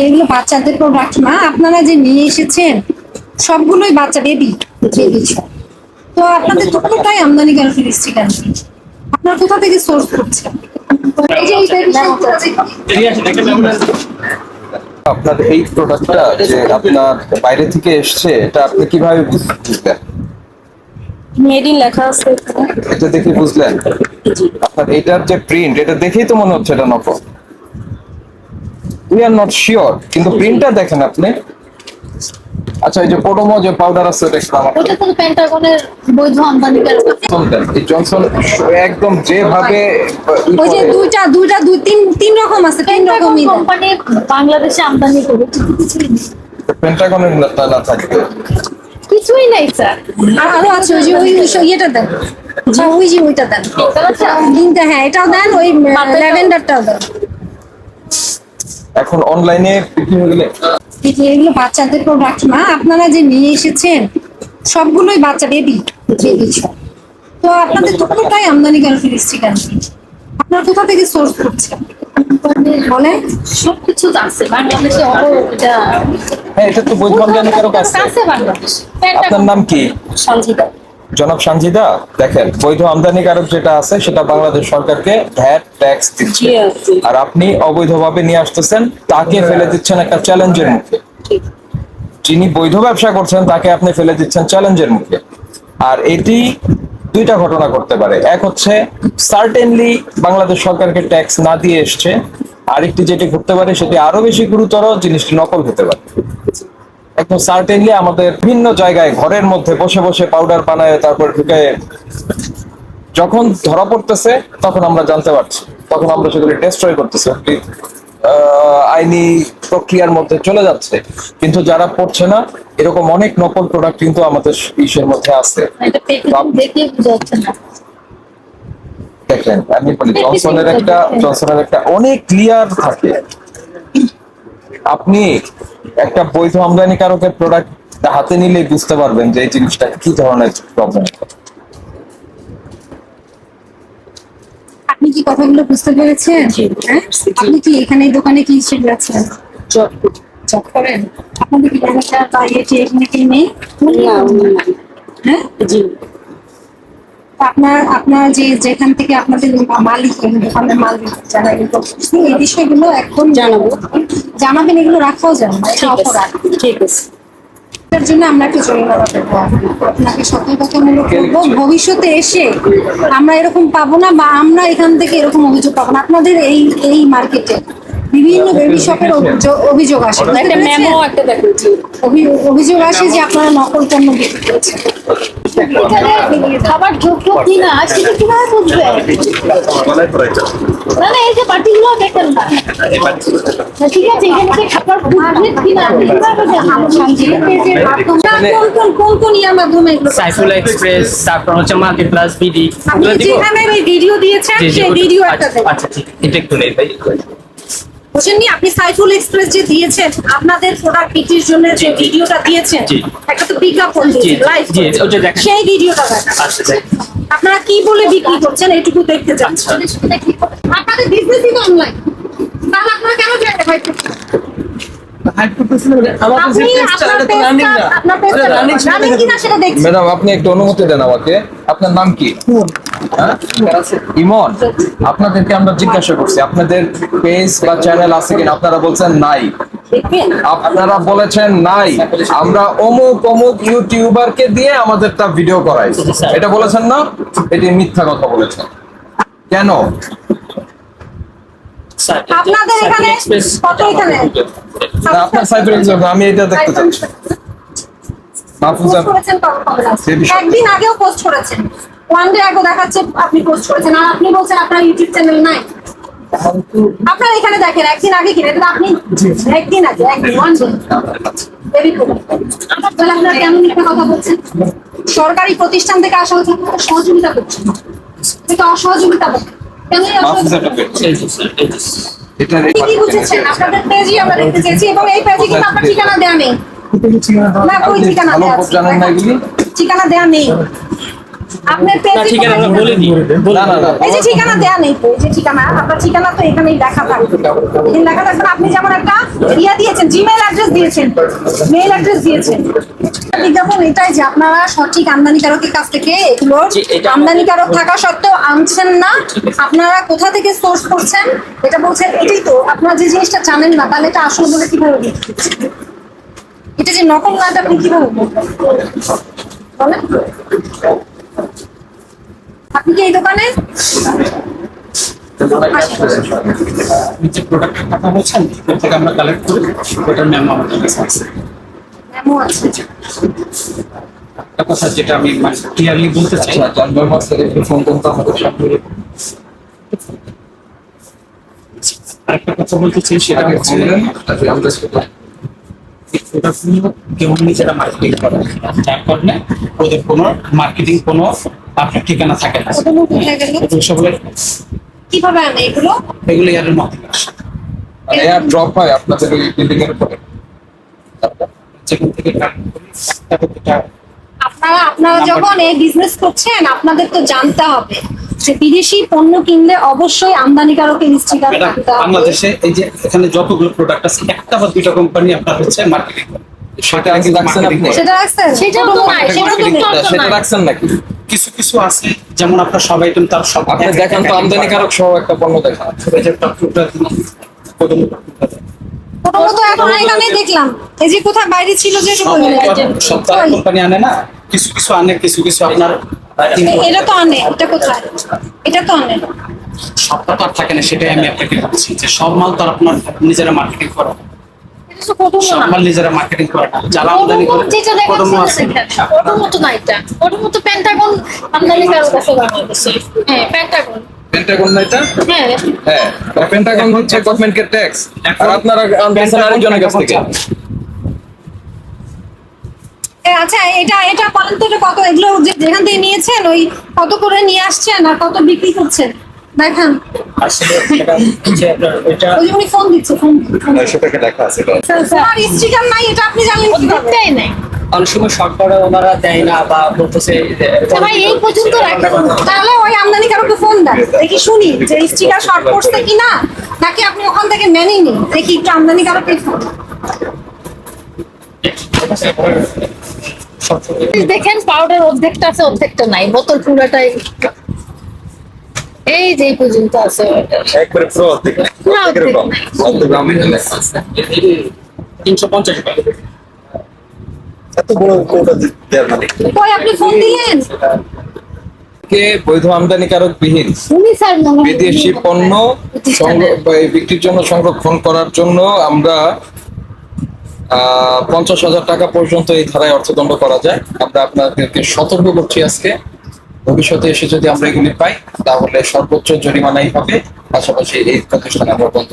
এগুলো বাচ্চাদের প্রোডাক্ট না আপনারা যে নিয়ে এসেছেন সবগুলোই বাচ্চা বেবি বেবি তো আপনাদের তো আমদানি কেন ফিরিস্ট্রি কেন আপনারা কোথা থেকে সোর্স করছেন? আপনার এই প্রোডাক্টটা যে আপনার বাইরে থেকে এসছে এটা আপনি কীভাবে বুঝ- বুঝলেন? মেড ইন লেখা আছে এটা দেখে বুঝলেন? আপনার এটার যে প্রিন্ট এটা দেখেই তো মনে হচ্ছে এটা নকল। উই আর নট শিওর কিন্তু প্রিন্টটা দেখেন আপনি। আচ্ছা এই যে পোটোমো যে পাউডার আছে আমার ওটা তো পেন্টাগনের বৈধ আমদানিকার জনসন দেন। এই জনসন একদম যেভাবে ওই যে দুইটা দুইটা দুই তিন তিন রকম আছে তিন রকমই। কোম্পানি বাংলাদেশে আমদানি করে কিছুই নেই। পেন্টাগনের না না থাকবে কিছুই নাই স্যার। আর আছে ওই যে ওই ইয়েটা দেন। ওই যে ওইটা দেন। হ্যাঁ এটাও দেন ওই ল্যাভেন্ডারটাও দেন। এখন অনলাইনে বিক্রি হয়ে গেলে এগুলো বাচ্চাদের প্রোডাক্ট না। আপনারা যে নিয়ে এসেছেন সবগুলোই বাচ্চা বেবি বেবি তো আপনাদের তো পুরোটাই আমদানি কেন ফিরিস্ট্রি কেন? আপনারা কোথা থেকে সোর্স করছেন? বলেন। সবকিছু আছে বাংলাদেশে হ্যাঁ এটা তো বৈধ আমদানিকারক আছে। আছে বাংলাদেশ। আপনার নাম কি? সঞ্জিতা। জনাব সানজিদা দেখেন বৈধ আমদানিকারক যেটা আছে সেটা বাংলাদেশ সরকারকে ভ্যাট ট্যাক্স দিচ্ছে। আর আপনি অবৈধভাবে নিয়ে আসতেছেন তাকে ফেলে দিচ্ছেন একটা চ্যালেঞ্জের মুখে। যিনি বৈধ ব্যবসা করছেন তাকে আপনি ফেলে দিচ্ছেন চ্যালেঞ্জের মুখে। আর এটি দুইটা ঘটনা করতে পারে। এক হচ্ছে সার্টেনলি বাংলাদেশ সরকারকে ট্যাক্স না দিয়ে এসছে। আরেকটি যেটি ঘটতে পারে সেটি আরও বেশি গুরুতর জিনিসটি নকল হতে পারে। একদম সার্টেনলি আমাদের বিভিন্ন জায়গায় ঘরের মধ্যে বসে বসে পাউডার বানায় তারপর ঢুকে যখন ধরা পড়তেছে তখন আমরা জানতে পারছি। তখন আমরা সেগুলি ডেস্ট্রয় করতেছি। আইনি প্রক্রিয়ার মধ্যে চলে যাচ্ছে। কিন্তু যারা পড়ছে না এরকম অনেক নকল প্রোডাক্ট কিন্তু আমাদের ইসের মধ্যে আছে। না দেখেন আমি বলি জনসনের একটা জনসনের একটা অনেক ক্লিয়ার থাকে। আপনি একটা বৈধ আমদানিকারকের প্রোডাক্ট হাতে নিলে বুঝতে পারবেন যে এই জিনিসটা কি ধরনের প্রবলেম আপনি কি কথাগুলো বুঝতে পেরেছেন? হ্যাঁ? আপনি কি এখানে এই দোকানে কি হিসেবে আছেন জব করেন? আপনাদের কি ম্যানেজার বা ইয়েটি এখানে কি নেই? হ্যাঁ? জি। আপনার আপনার যে যেখান থেকে আপনাদের মালিক দোকানের মালিক যারা এগুলো এই বিষয়গুলো এখন জানাব। জানাবেন এগুলো রাখাও যাবে না এটা ঠিক আছে অপরাধ। ঠিক আছে। এটার জন্য আমরা একটু জরিমানা দেবো আপনাকে সতর্কতামূলক করব। ভবিষ্যতে এসে আমরা এরকম পাবো না বা আমরা এখান থেকে এরকম অভিযোগ পাবো না। আপনাদের এই এই মার্কেটে বিভিন্ন বেবি শপের অভিযোগ আসে। অভিযোগ আসে যে আপনারা নকল পণ্য বিক্রি করছেন। খাবার যোগ্য কিনা সেটা কীভাবে বুঝবে? না না এই যে পার্টিগুলো দেখেন না। না, ঠিক আছে এখানে যে খাবার বুঝবেন কিনা কীভাবে কোন কোন কোন কোন ইয়ার মাধ্যমে? সাইফুল এক্সপ্রেস তারপর হচ্ছে মাল্টি প্লাস বিডি। যেখানে ভিডিও দিয়েছেন সেই ভিডিও একটা আচ্ছা ঠিক এটা একটু নেই ভাই। বুঝেননি? আপনি সাইফুল এক্সপ্রেস যে দিয়েছেন আপনাদের প্রোডাক্ট বিক্রির জন্য যে ভিডিওটা দিয়েছেন একটা তো বিজ্ঞাপন দিয়েছেন লাইভ জি, ওটা দেখেন। সেই ভিডিওটা দেখান। আচ্ছা আপনারা কি বলে বিক্রি করছেন এইটুকু দেখতে চাচ্ছেন আপনাদের বিজনেসই তো অনলাইন তাহলে আপনারা কেন জানেন ভাই ম্যাডাম আপনি একটু অনুমতি দেন আমাকে। আপনার নাম কি? ইমন আপনাদেরকে আমরা জিজ্ঞাসা করছি আপনাদের পেজ বা চ্যানেল আছে কিনা? আপনারা বলছেন নাই। আপনারা বলেছেন নাই। আমরা অমুক অমুক ইউটিউবারকে দিয়ে আমাদেরটা ভিডিও করাই। এটা বলেছেন না? এটি মিথ্যা কথা বলেছেন। কেন? আপনাদের এখানে কত এখানে? আপনার সাইফুল আমি এটা দেখতে চাচ্ছি। মাহফুজা একদিন আগেও পোস্ট করেছেন। ওয়ান ডে আগে দেখাচ্ছে আপনি পোস্ট করেছেন। আর আপনি বলছেন আপনার ইউটিউব চ্যানেল নাই। আপনার এখানে দেখেন একদিন আগে কিনে। কিন্তু আপনি একদিন আগে একদিন ওয়ান ডে তাহলে আপনারা কথা বলছেন? সরকারি প্রতিষ্ঠান থেকে আসা হচ্ছে সহযোগিতা করছেন। থেকে অসহযোগিতা কেন কি বুঝেছেন? আপনাদের পেজই আমরা দেখতে চেয়েছি এবং এই পেজে কিন্তু আপনার ঠিকানা দেয়া নেই। না কই ঠিকানা এগুলি? ঠিকানা দেওয়া নেই। ঠিকানা আমরা বলিনি। না না না এই যে ঠিকানা দেয়া নেই তো এই যে ঠিকানা আপনার ঠিকানা তো এখানেই লেখা থাকবে। এখানে লেখা থাকবে আপনি যেমন একটা ইয়া দিয়েছেন জিমেইল অ্যাড্রেস দিয়েছেন মেইল অ্যাড্রেস দিয়েছেন। বিজ্ঞাপন এটাই যে আপনারা সঠিক আমদানিকারকের কাছ থেকে এগুলো আমদানিকারক থাকা সত্ত্বেও আনছেন না। আপনারা কোথা থেকে সোর্স করছেন এটা বলছেন এটাই তো। আপনারা যে জিনিসটা জানেন না তাহলে এটা আসল বলে কীভাবে? এটা যে নকল না এটা আপনি কীভাবে বুঝবেন? বলেন। আপনি কি এই দোকানে? প্রোডাক্টের কথা বলছেন আমরা কালেক্ট করি কাছে একটা কথা যেটা আমি ক্লিয়ারলি বলতে চাই ফোন কথা বলতে চাই সেটা মার্কেটিং ওদের কোনো মার্কেটিং আপনার ঠিকানা থাকে না এগুলো ড্রপ হয় আপনাদের ওই যেখান থেকে আপনারা আপনারা যখন এই বিজনেস করছেন, আপনাদের তো জানতে হবে। যে বিদেশি পণ্য কিনলে অবশ্যই আমদানিকারকের স্টিকার ম্যাডাম বাংলাদেশে এই যে এখানে যতগুলো প্রোডাক্ট আছে একটা বা দুইটা কোম্পানি আপনার হচ্ছে মার্কেটিং সেটা রাখছেন আপনি? সেটা রাখছেন? সেটাও তো নাই, সেটাও তো সেটা রাখছেন নাকি? কিছু কিছু আছে যেমন আপনার সব আইটেম তার সব আপনি দেখান তো আমদানিকারক সহ একটা পণ্য দেখান। এই যে। প্রথমত এখন এখানে দেখলাম। এই যে কোথায় বাইরে ছিল যে সব কোম্পানি আনে না। কিছু কিছু আনে কিছু কিছু আপনার এটা তো আনে এটা কোথায়? এটা তো আনে সবটা তো আর থাকে না সেটাই আমি আপনাকে বলছি যে সব মাল তো আর আপনার নিজেরা মার্কেটিং করে। সব মাল নিজেরা মার্কেটিং করে। না যারা আমদানি করে আছে। তো না এটা। তো পেন্টাগন হ্যাঁ, পেন্টাগন। পেন্টাগন না এটা? হ্যাঁ, হ্যাঁ পেন্টাগন হচ্ছে গভর্নমেন্টের ট্যাক্স আর আপনারা আরেকজনের কাছ থেকে। আচ্ছা এটা এটা বলেন তো এটা কত? এগুলো যেখান থেকে নিয়েছেন ওই কত করে নিয়ে আসছেন আর কত বিক্রি করছেন? দেখান। আসলে এটা হচ্ছে আপনার এটা ওই উনি ফোন দিচ্ছে ফোন নয়শো টাকা লেখা আছে এটা। আর স্টিকার নাই এটা আপনি জানলেন কীভাবে? উদ্যোগটাই নাই। অনেক সময় শর্ট ওনারা দেয় না বা বলতেছে যে সবাই এই পর্যন্ত রাখে। তাহলে ওই আমদানিকারকে ফোন দেন। দেখি শুনি যে স্টিকার শর্ট করছে কিনা নাকি আপনি ওখান থেকে মেনে নিন। দেখি একটু ফোন দেখেন পাউডার অর্ধেকটা আছে অর্ধেকটা নাই। বোতল পুরোটাই এই যে পর্যন্ত আছে একবারে পুরো অর্ধেক পুরো অর্ধেক অর্ধেক আমি তিনশো পঞ্চাশ এত বড় কোটা দেওয়ার মানে? কই আপনি ফোন দিলেন? কে? বৈধ আমদানিকারক বিহীন উনি স্যার বিদেশি পণ্য বিক্রির জন্য সংরক্ষণ করার জন্য আমরা পঞ্চাশ হাজার টাকা পর্যন্ত এই ধারায় অর্থদণ্ড করা যায়। আমরা আপনাদেরকে সতর্ক করছি আজকে। ভবিষ্যতে এসে যদি আমরা এগুলি পাই, তাহলে সর্বোচ্চ জরিমানাই হবে। পাশাপাশি এই প্রতিষ্ঠান আমরা বন্ধ।